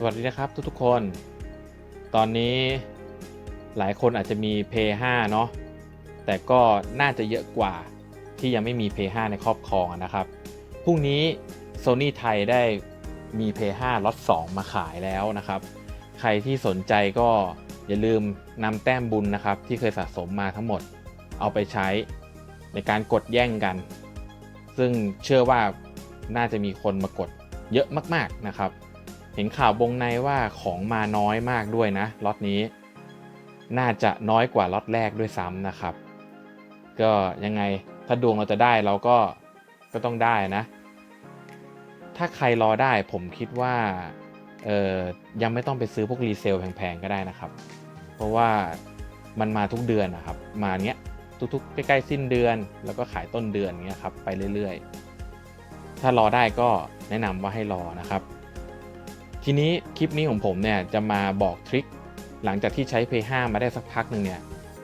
สวัสดีนะครับทุกๆคน ตอนนี้หลายคนอาจจะมี p 5เนาะแต่ก็น่าจะเยอะกว่าที่ยังไม่มี p 5ในครอบครองนะครับพรุ่งนี้ Sony ไทยได้มี p 5ล็อต2มาขายแล้วนะครับ ใครที่สนใจก็อย่าลืมนำแต้มบุญนะครับ ที่เคยสะสมมาทั้งหมดเอาไปใช้ในการกดแย่งกัน ซึ่งเชื่อว่าน่าจะมีคนมากดเยอะมาก ๆนะครับ เห็นข่าวบงในว่าของมาน้อยมากด้วยนะล็อตนี้ น่าจะน้อยกว่าล็อตแรกด้วยซ้ำนะครับ ก็ยังไงถ้าดวงเราจะได้เราก็ก็ต้องได้นะ ถ้าใครรอได้ผมคิดว่าเออยังไม่ต้องไปซื้อพวกรีเซลแพงๆก็ได้นะครับ เพราะว่ามันมาทุกเดือนนะครับ มาเนี้ยทุกๆ ใกล้ๆสิ้นเดือน แล้วก็ขายต้นเดือนเงี้ยครับไปเรื่อยๆ ถ้ารอได้ก็แนะนำว่าให้รอนะครับ ทีนี้คลิปนี้ของผมเนี่ยจะมาบอกทริคหลังจากที่ใช้ Play 5 มาได้สักพักหนึ่งเนี่ย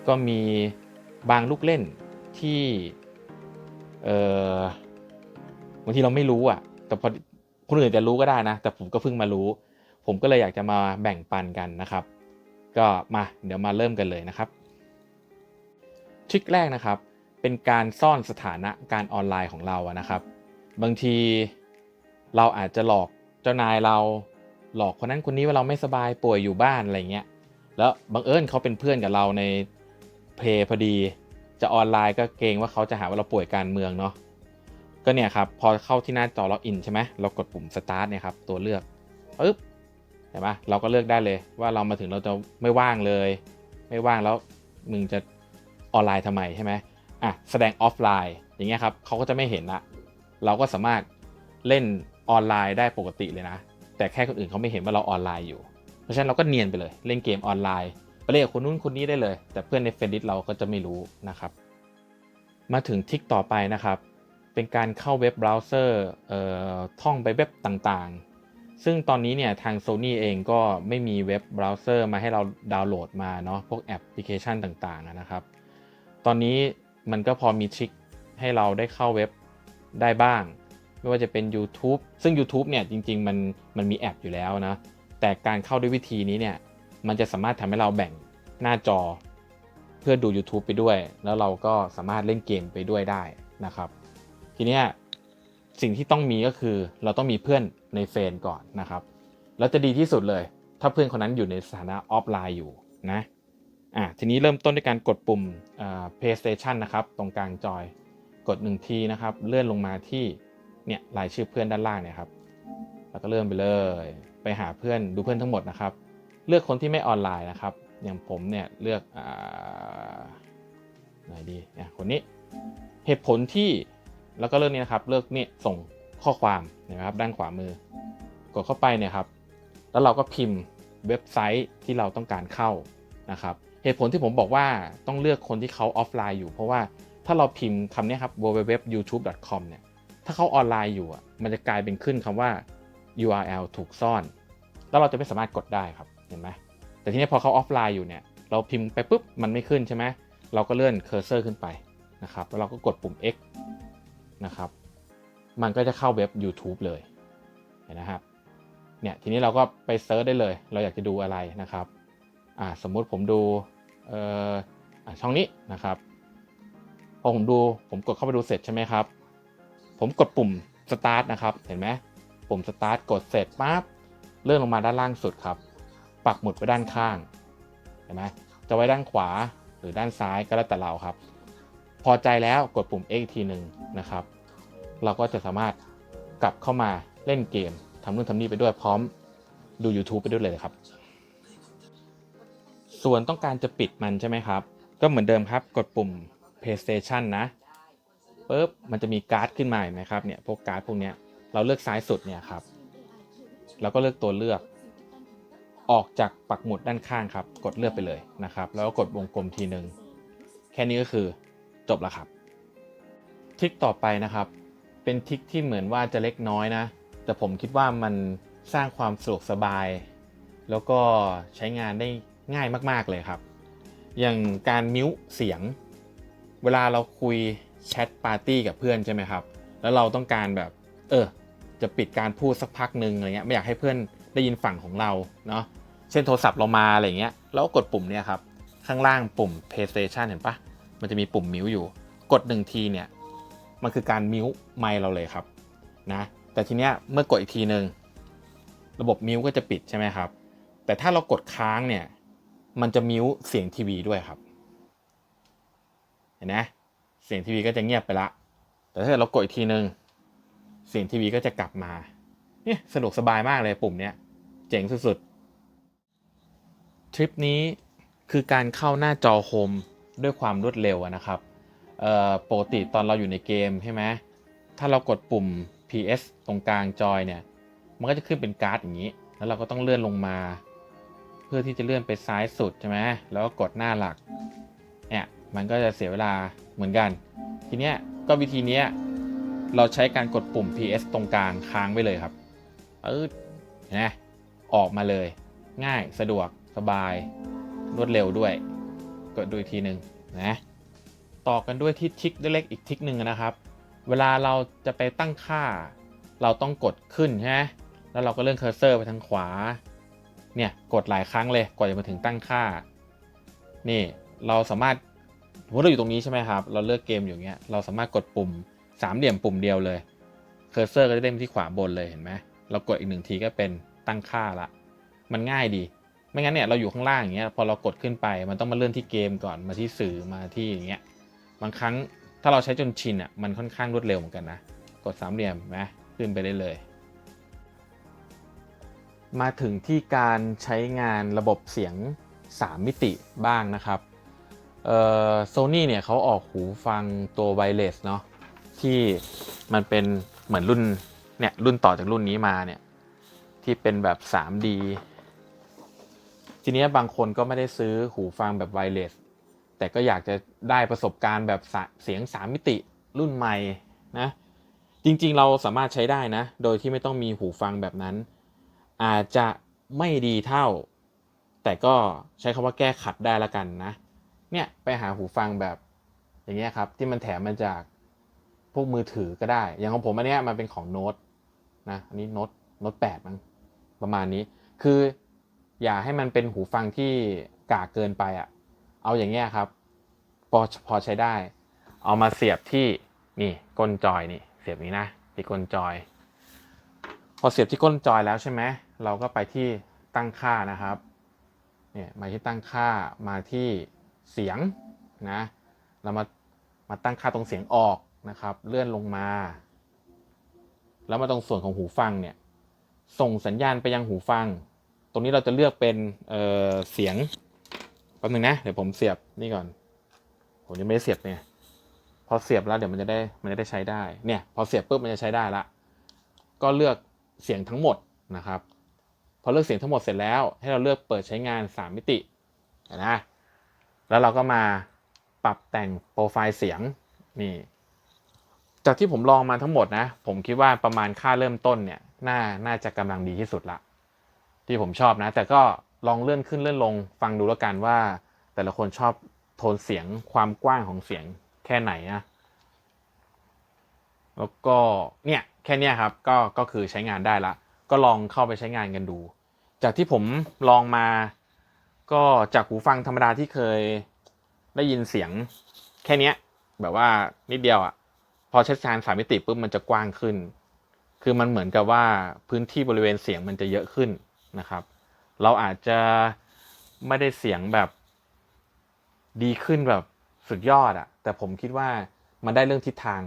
ก็มีบางลูกเล่นที่เออบางทีเราไม่รู้อะ แต่พอคนอื่นจะรู้ก็ได้นะ แต่ผมก็เพิ่งมารู้ ผมก็เลยอยากจะมาแบ่งปันกันนะครับ ก็มาเดี๋ยวมาเริ่มกันเลยนะครับทริคแรกนะครับ เป็นการซ่อนสถานะการออนไลน์ของเราอะนะครับ บางทีเราอาจจะหลอกเจ้านายเรา หลอกคนนั้นคนนี้ว่าเราไม่สบายป่วยอยู่บ้านอะไรเงี้ยแล้วบังเอิญเขาเป็นเพื่อนกับเราในเพย์พอดี จะออนไลน์ก็เกรงว่าเขาจะหาว่าเราป่วยการเมืองเนาะก็เนี่ยครับพอเข้าที่หน้าจอล็อกอินใช่ไหมเรากดปุ่ม start เนี่ยครับตัวเลือกปึ๊บเห็นไหมเราก็เลือกได้เลยว่าเรามาถึงเราจะไม่ว่างเลย ไม่ว่างแล้วมึงจะออนไลน์ทำไมใช่ไหมอะแสดงออฟไลน์อย่างเงี้ยครับเขาก็จะไม่เห็นละเราก็สามารถเล่นออนไลน์ได้ปกติเลยนะ แต่แค่คนอื่นเขาไม่เห็นว่าเราออนไลน์อยู่ เพราะฉะนั้นเราก็เนียนไปเลย เล่นเกมออนไลน์ไปเล่นกับคนนู้นคนนี้ได้เลย แต่เพื่อนในเฟรนดิสเราก็จะไม่รู้นะครับ มาถึงทิกต่อไปนะครับ เป็นการเข้าเว็บเบราว์เซอร์ท่องไปเว็บต่างๆ ซึ่งตอนนี้เนี่ยทาง Sony เองก็ไม่มีเว็บเบราว์เซอร์มาให้เราดาวน์โหลดมาเนาะพวกแอปพลิเคชันต่างๆนะครับ ตอนนี้มันก็พอมีทริคให้เราได้เข้าเว็บได้บ้าง ไม่ว่าจะเป็น YouTube ซึ่ง YouTube เนี่ยจริง ๆ มันมันมีแอปอยู่แล้วนะ แต่การเข้าด้วยวิธีนี้เนี่ย มันจะสามารถทำให้เราแบ่งหน้าจอ เพื่อดู YouTube ไปด้วย แล้วเราก็สามารถเล่นเกมไปด้วยได้นะครับ ทีเนี้ยสิ่งที่ต้องมีก็คือเราต้องมีเพื่อนในเฟรนก่อนนะครับ แล้วจะดีที่สุดเลย ถ้าเพื่อนคนนั้นอยู่ในสถานะออฟไลน์อยู่นะอะทีนี้เริ่มต้นด้วยการกดปุ่มอ่า PlayStation นะครับ ตรงกลางจอย กด1ทีนะครับ เลื่อนลงมาที่ เนี่ยรายชื่อเพื่อนด้านล่างเนี่ยครับแล้วก็เริ่มไปเลย ไปหาเพื่อนดูเพื่อนทั้งหมดนะครับ เลือกคนที่ไม่ออนไลน์นะครับ อย่างผมเนี่ยเลือกอ่าไหนดีเนี่ยคนนี้เหตุผลที่แล้วก็เลือกนี้นะครับเลือกนี่ส่งข้อความนะครับด้านขวามือกดเข้าไปเนี่ยครับ แล้วเราก็พิมพ์เว็บไซต์ที่เราต้องการเข้านะครับ เหตุผลที่ผมบอกว่าต้องเลือกคนที่เขาออฟไลน์อยู่ เพราะว่าถ้าเราพิมพ์คำนี้ครับ www.youtube.com เนี่ย ถ้าเขาออนไลน์อยู่อะมันจะกลายเป็นขึ้นคำว่า URL ถูกซ่อน แล้วเราจะไม่สามารถกดได้ครับเห็นไหมแต่ทีนี้พอเขาออฟไลน์อยู่เนี่ยเราพิมพ์ไปปุ๊บมันไม่ขึ้นใช่ไหมเราก็เลื่อนเคอร์เซอร์ขึ้นไปนะครับแล้วเราก็กดปุ่ม X นะครับ มันก็จะเข้าเว็บ YouTube เลยเห็นนะครับเนี่ยทีนี้เราก็ไปเซิร์ชได้เลย เราอยากจะดูอะไรนะครับอ่าสมมุติผมดูเอ่อช่องนี้นะครับพอผมดูผมกดเข้าไปดูเสร็จใช่ไหมครับ ผมกดปุ่ม start นะครับ เห็นไหมปุ่ม start กดเสร็จปั๊บเลื่อนลงมาด้านล่างสุดครับ ปักหมุดไว้ด้านข้าง เห็นไหมจะไว้ด้านขวาหรือด้านซ้ายก็แล้วแต่เราครับ พอใจแล้วกดปุ่ม X อีกทีหนึ่งนะครับ เราก็จะสามารถกลับเข้ามาเล่นเกมทำนู่นทำนี่ไปด้วยพร้อมดู YouTube ไปด้วยเลยครับ ส่วนต้องการจะปิดมันใช่ไหมครับ ก็เหมือนเดิมครับกดปุ่ม PlayStation นะ ปุ๊บมันจะมีการ์ดขึ้นมาเห็นไหมครับเนี่ยพวกการ์ดพวกเนี้ยเราเลือกซ้ายสุดเนี่ยครับเราก็เลือกตัวเลือก ออกจากปักหมุดด้านข้างครับ กดเลือกไปเลยนะครับ แล้วก็กดวงกลมทีหนึ่งแค่นี้ก็คือจบแล้วครับทริคต่อไปนะครับ เป็นทริคที่เหมือนว่าจะเล็กน้อยนะ แต่ผมคิดว่ามันสร้างความสะดวกสบาย แล้วก็ใช้งานได้ง่ายมาก ๆเลยครับ อย่างการมิวเสียง เวลาเราคุย แชทปาร์ตี้กับเพื่อนใช่ไหมครับ แล้วเราต้องการแบบ เออ จะปิดการพูดสักพักหนึ่งอะไรเงี้ย ไม่อยากให้เพื่อนได้ยินฝั่งของเรา เนาะ เช่นโทรศัพท์เรามาอะไรเงี้ยเราก็กดปุ่มเนี่ยครับ ข้างล่างปุ่ม PlayStation เห็นปะมันจะมีปุ่มมิวอยู่ กดหนึ่งทีเนี่ย มันคือการมิวไมเราเลยครับ นะ แต่ทีเนี้ยเมื่อกดอีกทีหนึ่งระบบมิวก็จะปิดใช่ไหมครับ แต่ถ้าเรากดค้างเนี่ย มันจะมิวเสียงทีวีด้วยครับ เห็นไหม เสียงทีวีก็จะเงียบไปละ แต่ถ้าเรากดอีกทีนึง เสียงทีวีก็จะกลับมา เนี่ยสะดวกสบายมากเลยปุ่มเนี้ย เจ๋งสุดๆ ทริปนี้คือการเข้าหน้าจอโฮมด้วยความรวดเร็วนะครับเอ่อปกติตอนเราอยู่ในเกมใช่ไหมถ้าเรากดปุ่ม PS ตรงกลางจอยเนี่ย มันก็จะขึ้นเป็นการ์ดอย่างนี้ แล้วเราก็ต้องเลื่อนลงมา เพื่อที่จะเลื่อนไปซ้ายสุดใช่ไหมแล้วก็กดหน้าหลัก เนี่ย มันก็จะเสียเวลาเหมือนกัน ทีเนี้ยก็วิธีเนี้ยเราใช้การกดปุ่ม PS ตรงกลางค้างไว้เลยครับปื๊ดเห็นไหมออกมาเลย ง่ายสะดวกสบาย รวดเร็วด้วย กดดูอีกทีหนึ่งนะต่อกันด้วยที่ทิกเล็กอีกทิกหนึ่งนะครับ เวลาเราจะไปตั้งค่า เราต้องกดขึ้นใช่ไหมแล้วเราก็เลื่อนเคอร์เซอร์ไปทางขวา เนี่ยกดหลายครั้งเลยกว่าจะมาถึงตั้งค่า นี่เราสามารถ สมมติเราอยู่ตรงนี้ใช่ไหมครับ เราเลือกเกมอยู่เงี้ย เราสามารถกดปุ่มสามเหลี่ยมปุ่มเดียวเลย เคอร์เซอร์ก็จะเด้งไปที่ขวาบนเลยเห็นไหม เรากดอีกหนึ่งทีก็เป็นตั้งค่าละ มันง่ายดี ไม่งั้นเนี่ยเราอยู่ข้างล่างอย่างเงี้ย พอเรากดขึ้นไป มันต้องมาเลื่อนที่เกมก่อน มาที่สื่อ มาที่อย่างเงี้ย บางครั้งถ้าเราใช้จนชินอะ มันค่อนข้างรวดเร็วเหมือนกันนะ กดสามเหลี่ยมนะขึ้นไปได้เลย มาถึงที่การใช้งานระบบเสียง 3 มิติบ้างนะครับ โซนี่เนี่ยเขาออกหูฟังตัวไวเลสเนาะที่มันเป็นเหมือนรุ่นเนี่ยรุ่นต่อจากรุ่นนี้มาเนี่ยที่เป็นแบบ 3D ทีนี้บางคนก็ไม่ได้ซื้อหูฟังแบบไวเลสแต่ก็อยากจะได้ประสบการณ์แบบเสียง 3 มิติรุ่นใหม่นะจริงๆเราสามารถใช้ได้นะ โดยที่ไม่ต้องมีหูฟังแบบนั้น อาจจะไม่ดีเท่า แต่ก็ใช้คำว่าแก้ขัดได้ละกันนะ เนี่ยไปหาหูฟังแบบอย่างเงี้ยครับ ที่มันแถมมาจากพวกมือถือก็ได้ อย่างของผมอันเนี้ยมันเป็นของโน้ตนะอันนี้โน้ตโน้ตแปดมั้งประมาณนี้ คืออย่าให้มันเป็นหูฟังที่กากเกินไปอะ่ะ เอาอย่างเงี้ยครับ พอพอใช้ได้ เอามาเสียบที่นี่ก้นจอยนี่ เสียบนี้นะที่ก้นจอย พอเสียบที่ก้นจอยแล้วใช่ไหมเราก็ไปที่ตั้งค่านะครับ เนี่ยมาที่ตั้งค่ามาที่ เสียงนะเรามามาตั้งค่าตรงเสียงออกนะครับ เลื่อนลงมา แล้วมาตรงส่วนของหูฟังเนี่ยส่งสัญญาณไปยังหูฟัง ตรงนี้เราจะเลือกเป็นเอ่อเสียงแป๊บนึงนะเดี๋ยวผมเสียบนี่ก่อน ผมยังไม่ได้เสียบเนี่ยพอเสียบแล้วเดี๋ยวมันจะได้มันจะได้ใช้ได้เนี่ยพอเสียบปุ๊บมันจะใช้ได้ละก็เลือกเสียงทั้งหมดนะครับ พอเลือกเสียงทั้งหมดเสร็จแล้ว ให้เราเลือกเปิดใช้งาน 3 มิตินะ แล้วเราก็มาปรับแต่งโปรไฟล์เสียงนี่จากที่ผมลองมาทั้งหมดนะ ผมคิดว่าประมาณค่าเริ่มต้นเนี่ยน่าน่าจะกำลังดีที่สุดละที่ผมชอบนะ แต่ก็ลองเลื่อนขึ้นเลื่อนลงฟังดูแล้วกันว่า แต่ละคนชอบโทนเสียงความกว้างของเสียงแค่ไหนนะแล้วก็เนี่ยแค่เนี้ยครับก็ก็คือใช้งานได้ละ ก็ลองเข้าไปใช้งานกันดู จากที่ผมลองมา ก็จากหูฟังธรรมดาที่เคยได้ยินเสียงแค่เนี้ย แบบว่านิดเดียวอะ่ะ พอใช้งานสามมิติปุ๊บมันจะกว้างขึ้น คือมันเหมือนกับว่าพื้นที่บริเวณเสียงมันจะเยอะขึ้นนะครับ เราอาจจะไม่ได้เสียงแบบดีขึ้นแบบสุดยอดอะแต่ผมคิดว่ามันได้เรื่องทิศทาง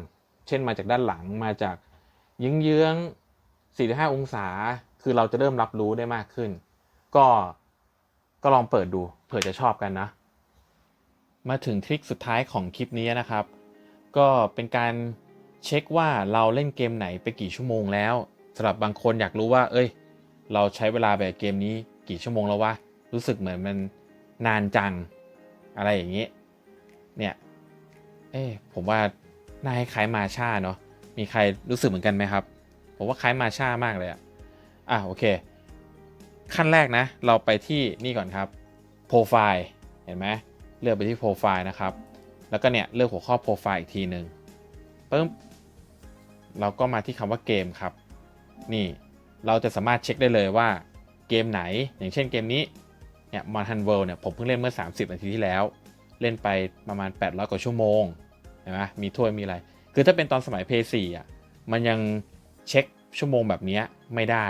เช่นมาจากด้านหลังมาจากเยื้องๆ45องศา คือเราจะเริ่มรับรู้ได้มากขึ้น ก็ ก็ลองเปิดดูเผื่อจะชอบกันนะ มาถึงทริคสุดท้ายของคลิปนี้นะครับ ก็เป็นการเช็คว่าเราเล่นเกมไหนไปกี่ชั่วโมงแล้วสำหรับบางคนอยากรู้ว่า เอ้ย เราใช้เวลาแบบเกมนี้กี่ชั่วโมงแล้ววะรู้สึกเหมือนมันนานจังอะไรอย่างนี้เนี่ยเอ้ผมว่าน่าให้คล้ายมาชาเนาะมีใครรู้สึกเหมือนกันไหมครับ ผมว่าคล้ายมาชามากเลยอะอะโอเค ขั้นแรกนะ เราไปที่นี่ก่อนครับโปรไฟล์เห็นไหมเลือกไปที่โปรไฟล์นะครับ แล้วก็เนี่ยเลือกหัวข้อโปรไฟล์อีกทีหนึ่งปึ๊บเราก็มาที่คำว่าเกมครับ นี่เราจะสามารถเช็คได้เลยว่าเกมไหน อย่างเช่นเกมนี้เนี่ยมอนทันเวิลเนี่ยผมเพิ่งเล่นเมื่อ 30 นาทีที่แล้ว เล่นไปประมาณ 800 กว่าชั่วโมงเห็นไหมมีถ้วยมีอะไร คือถ้าเป็นตอนสมัย p 4อะมันยังเช็คชั่วโมงแบบนี้ไม่ได้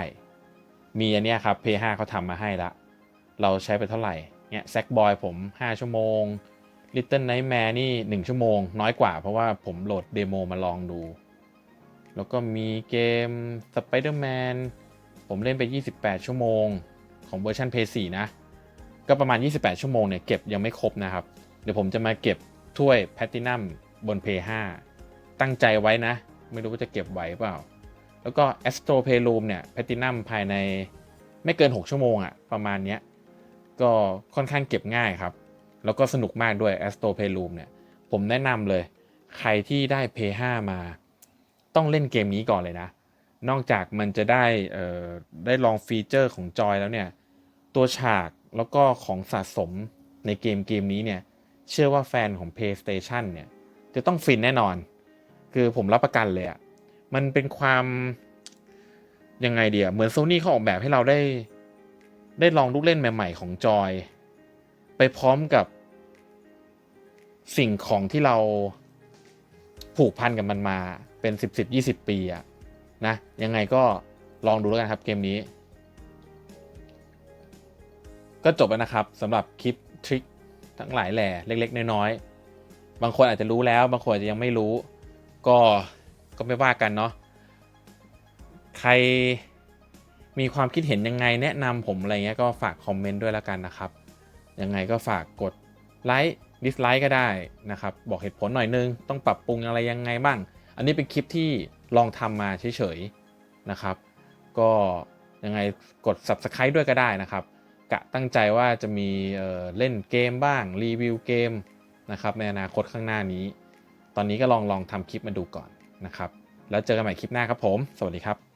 มีอันเนี้ยครับ p 5เขาทำมาให้ละ เราใช้ไปเท่าไหร่เนี่ยแซกบอยผม 5 ชั่วโมง Little Nightmare นี่ 1 ชั่วโมง น้อยกว่าเพราะว่าผมโหลดเดโมมาลองดู แล้วก็มีเกม Spider-Man ผมเล่นไป 28 ชั่วโมง ของเวอร์ชัน p 4นะ ก็ประมาณ 28 ชั่วโมงเนี่ยเก็บยังไม่ครบนะครับ เดี๋ยวผมจะมาเก็บถ้วยแพ t ตินัมบน p 5ตั้งใจไว้นะ ไม่รู้ว่าจะเก็บไหวเปล่า แล้วก็ Astro Playroom เนี่ยแพ t ตินัมภายในไม่เกิน 6 ชั่วโมงอะประมาณเนี้ย ก็ค่อนข้างเก็บง่ายครับ แล้วก็สนุกมากด้วย Astro Playroom เนี่ย ผมแนะนำเลย ใครที่ได้ p 5มา ต้องเล่นเกมนี้ก่อนเลยนะ นอกจากมันจะได้ได้ลองฟีเจอร์ของจอยแล้วเนี่ย ตัวฉากแล้วก็ของสะสมในเกมเกมนี้เนี่ย เชื่อว่าแฟนของ PlayStation เนี่ย จะต้องฟินแน่นอน คือผมรับประกันเลยอะ มันเป็นความยังไงเดียเหมือนโซนี่เขาออกแบบให้เราได้ ได้ลองลูกเล่นใหม่ ๆ ของจอย ไปพร้อมกับสิ่งของที่เราผูกพันกับมันมาเป็น 10 10 20 ปีอะนะ ยังไงก็ลองดูแล้วกันครับเกมนี้ ก็จบแล้วนะครับสำหรับคลิปทริคทั้งหลายแหล่เล็ก ๆ น้อย ๆ บางคนอาจจะรู้แล้ว บางคนอาจจะยังไม่รู้ ก็ ก็ไม่ว่ากันเนาะใครมีความคิดเห็นยังไงแนะนำผมอะไรเงี้ยก็ฝากคอมเมนต์ด้วยแล้วกันนะครับ ยังไงก็ฝากกดไลค์ดิสไลค์ก็ได้นะครับ บอกเหตุผลหน่อยนึง ต้องปรับปรุงอะไรยังไงบ้าง อันนี้เป็นคลิปที่ลองทำมาเฉยๆนะครับ ก็ยังไงกด subscribe ด้วยก็ได้นะครับ กะตั้งใจว่าจะมีเเล่นเกมบ้างรีวิวเกมนะครับในอนาคตข้างหน้านี้ ตอนนี้ก็ลองลองทำคลิปมาดูก่อน นะครับ แล้วเจอกันใหม่คลิปหน้าครับผม สวัสดีครับ